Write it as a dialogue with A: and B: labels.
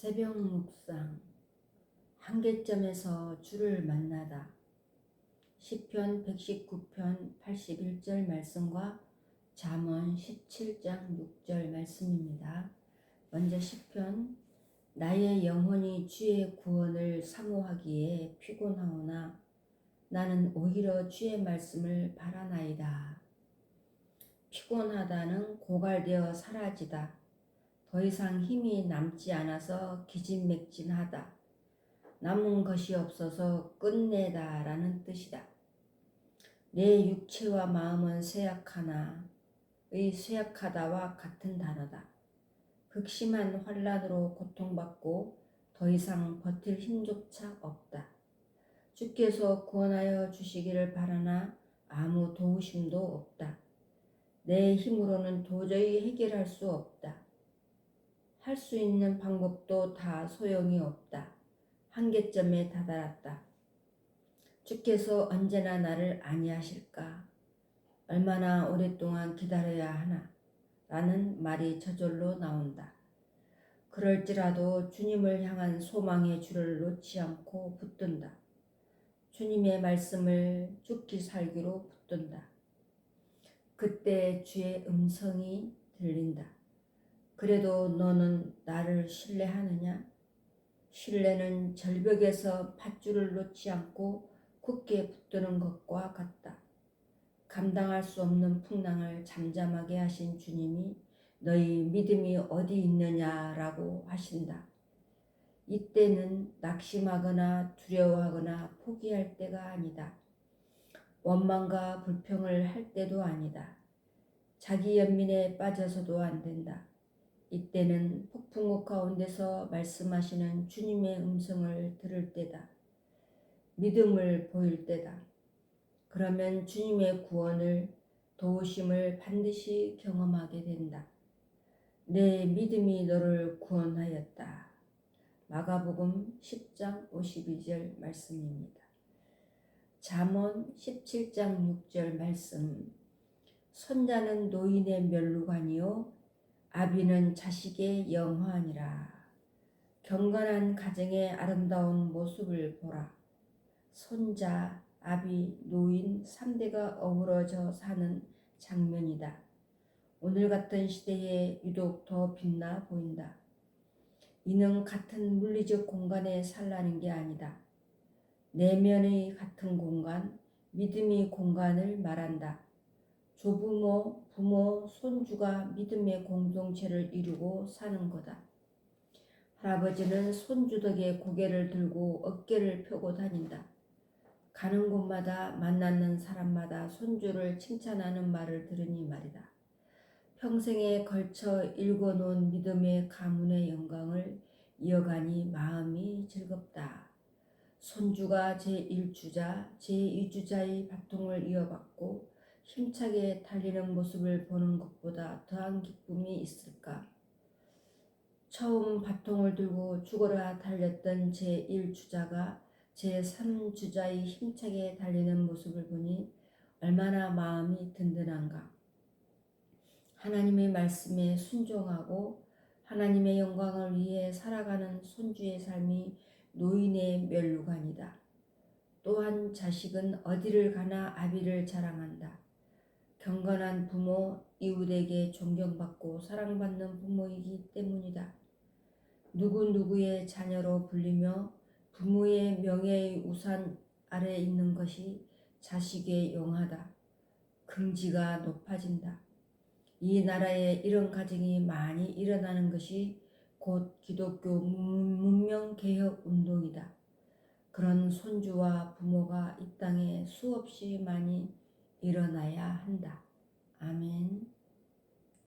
A: 새벽 묵상 한계점에서 주를 만나다 시편 119편 81절 말씀과 잠언 17장 6절 말씀입니다. 먼저 시편 나의 영혼이 주의 구원을 사모하기에 피곤하오나 나는 오히려 주의 말씀을 바라나이다. 피곤하다는 고갈되어 사라지다. 더 이상 힘이 남지 않아서 기진맥진하다. 남은 것이 없어서 끝내다 라는 뜻이다. 내 육체와 마음은 쇠약하나 의 쇠약하다와 같은 단어다. 극심한 환란으로 고통받고 더 이상 버틸 힘조차 없다. 주께서 구원하여 주시기를 바라나 아무 도우심도 없다. 내 힘으로는 도저히 해결할 수 없다. 할 수 있는 방법도 다 소용이 없다. 한계점에 다다랐다. 주께서 언제나 나를 아니하실까? 얼마나 오랫동안 기다려야 하나? 라는 말이 저절로 나온다. 그럴지라도 주님을 향한 소망의 줄을 놓지 않고 붙든다. 주님의 말씀을 죽기 살기로 붙든다. 그때 주의 음성이 들린다. 그래도 너는 나를 신뢰하느냐? 신뢰는 절벽에서 밧줄을 놓지 않고 굳게 붙드는 것과 같다. 감당할 수 없는 풍랑을 잠잠하게 하신 주님이 너희 믿음이 어디 있느냐라고 하신다. 이때는 낙심하거나 두려워하거나 포기할 때가 아니다. 원망과 불평을 할 때도 아니다. 자기 연민에 빠져서도 안 된다. 이때는 폭풍우 가운데서 말씀하시는 주님의 음성을 들을 때다. 믿음을 보일 때다. 그러면 주님의 구원을 도우심을 반드시 경험하게 된다. 내 믿음이 너를 구원하였다. 마가복음 10장 52절 말씀입니다. 잠언 17장 6절 말씀 손자는 노인의 멸루관이요 아비는 자식의 영화니라. 경건한 가정의 아름다운 모습을 보라. 손자, 아비, 노인 3대가 어우러져 사는 장면이다. 오늘 같은 시대에 유독 더 빛나 보인다. 이는 같은 물리적 공간에 살라는 게 아니다. 내면의 같은 공간, 믿음의 공간을 말한다. 조부모, 부모, 손주가 믿음의 공동체를 이루고 사는 거다. 할아버지는 손주 덕에 고개를 들고 어깨를 펴고 다닌다. 가는 곳마다 만나는 사람마다 손주를 칭찬하는 말을 들으니 말이다. 평생에 걸쳐 읽어놓은 믿음의 가문의 영광을 이어가니 마음이 즐겁다. 손주가 제1주자, 제2주자의 바통을 이어받고 힘차게 달리는 모습을 보는 것보다 더한 기쁨이 있을까? 처음 바통을 들고 죽어라 달렸던 제1주자가 제3주자의 힘차게 달리는 모습을 보니 얼마나 마음이 든든한가. 하나님의 말씀에 순종하고 하나님의 영광을 위해 살아가는 손주의 삶이 노인의 멸류관이다. 또한 자식은 어디를 가나 아비를 자랑한다. 경건한 부모, 이웃에게 존경받고 사랑받는 부모이기 때문이다. 누구누구의 자녀로 불리며 부모의 명예의 우산 아래 있는 것이 자식의 용하다. 긍지가 높아진다. 이 나라에 이런 가정이 많이 일어나는 것이 곧 기독교 문명 개혁 운동이다. 그런 손주와 부모가 이 땅에 수없이 많이 일어나야 한다. 아멘.